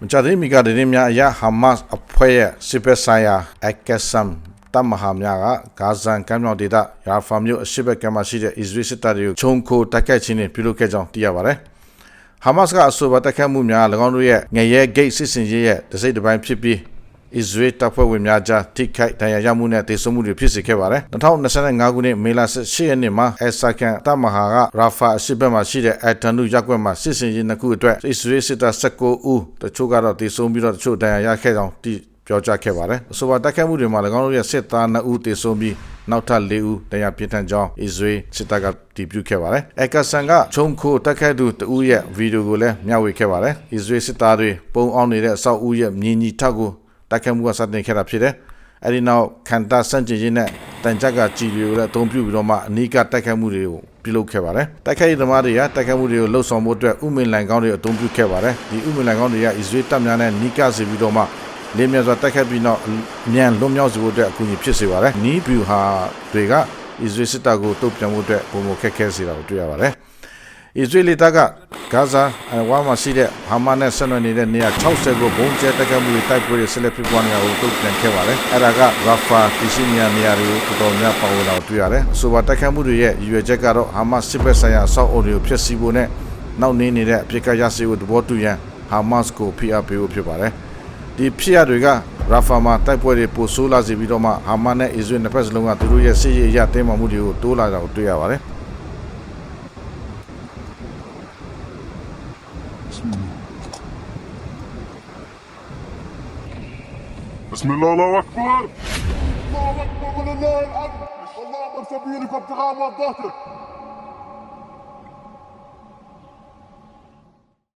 မကြသေးမီကတည်းများအရဟာမတ်အဖွဲ့ရဲ့စစ်ပက်ဆိုင်ရာအကက်ဆမ်တမဟာများကဂါဇန်ကမ်းမြောင်ဒေသရာဖာမြို့အရှိဘက်ကမ်းမှာရှိတဲ့အစ္စရေးစစ်တပ်တွေကိုခြုံခိုတိုက်ခိုက်ခြင်းနဲ့ပြုလုပ်ခဲ့ကြောင်းသိရပါတယ်။ဟာမတ်ကအဆိုပါတိုက်ခိုက်မှုများ၎င်းတို့ရဲ့ငရဲဂိတ်စစ်စင်ရေးရဲ့တစ်စိတ်တစ်ပိုင်းဖြစ်ပြီး အစ္စရေးတပ်ဖွဲ့ဝင်များကြားထိခိုက်ဒဏ်ရာရမှုနဲ့ဒေဆုံးမှုတွေဖြစ်စေခဲ့ပါတယ်။2025ခုနှစ်မေလ18ရက်နေ့မှာအက်ဆာကန်တမဟာကရာဖာအရှိဘက်မှာရှိတဲ့အတန်နုရပ်ကွက်မှာစစ်စင်ရေးနှစ်ခုအတွက်အစ္စရေးစစ်တပ်19ဦးတချို့ကတော့ဒေဆုံးပြီးတော့တချို့ဒဏ်ရာရခဲ့ကြောင်းသိပြောကြားခဲ့ပါတယ်။အဆိုပါတိုက်ခိုက်မှုတွေမှာ၎င်းတို့ရဲ့စစ်သား2ဦးတေဆုံးပြီးနောက်ထပ်4ဦးတရားပြင်းထန်ကြောင်းအစ္စရေးစစ်တပ်ကတည်ပြုခဲ့ပါတယ်။အက်ကဆန်ကချုံခိုတိုက်ခိုက်သူတဦးရဲ့ဗီဒီယိုကိုလည်းမျှဝေခဲ့ပါတယ်။အစ္စရေးစစ်သားတွေပုံအောင်နေတဲ့အဆောက်အဦရဲ့မြင်းကြီးထောက်ကို တိုက်ခိုက်မှုကစတင်ခဲ့တာဖြစ်တယ်။အဲဒီနောက်ခံတာစန့်ကျင်ခြင်းနဲ့တန်ကြပ်ကကြည်တွေကိုလည်းအသုံးပြုပြီးတော့မှအနီးကတိုက်ခိုက်မှုတွေကိုပြုလုပ်ခဲ့ပါတယ်။တိုက်ခိုက်ရေးသမားတွေကတိုက်ခိုက်မှုတွေကိုလှုပ်ဆောင်ဖို့အတွက်ဥမင်လိုင်ကောင်းတွေအသုံးပြုခဲ့ပါတယ်။ဒီဥမင်လိုင်ကောင်းတွေကအစ္စရေးတပ်များနဲ့နီးကပ်စေပြီးတော့မှလေးမြတ်စွာတိုက်ခိုက်ပြီးနောက်အမြန်လွတ်မြောက်စေဖို့အတွက်အကူအညီဖြစ်စေပါတယ်။နီးဗျူဟာတွေကအစ္စရေးစစ်တပ်ကိုတုံ့ပြန်ဖို့အတွက်ပုံမခက်ခဲစေတာကိုတွေ့ရပါတယ်။ အစ္စရေးလေတပ်ကဂါဇာအဝါမှာရှိတဲ့ဟာမတ်နဲ့ဆက်နွယ်နေတဲ့နေရာ60ကိုဘုံကျဲတိုက်ခိုက်မှုတွေတိုက်ပွဲတွေဆက်လက်ဖြစ်ပွားနေတာကိုတုံ့ပြန်ခဲ့ပါတယ်။အဲ့ဒါကရာဖာတီရှိနီယာနေရာတွေကိုတော်တော်များပါဝင်လာတွေ့ရတယ်။အဆိုပါတိုက်ခိုက်မှုတွေရဲ့ရည်ရွယ်ချက်ကတော့ဟာမတ်စစ်ဘက်ဆိုင်ရာအဆောက်အအုံတွေကိုဖျက်ဆီးဖို့နဲ့နောက်နေနေတဲ့အပြစ်ကရစေဖို့တဘောတူရန်ဟာမတ်ကိုဖိအားပေးဖို့ဖြစ်ပါတယ်။ဒီဖြစ်ရတွေကရာဖာမှာတိုက်ပွဲတွေပိုဆိုးလာစေပြီးတော့မှဟာမတ်နဲ့အစ္စရေးနှစ်ဖက်စလုံးကသူတို့ရဲ့စစ်ရေးအရတင်းမာမှုတွေကိုတိုးလာတာကိုတွေ့ရပါတယ်။ بسم الله الله أكبر. الله أكبر ولله الحمد اللهم أكبر بيدك وابتغاء مرضاتك.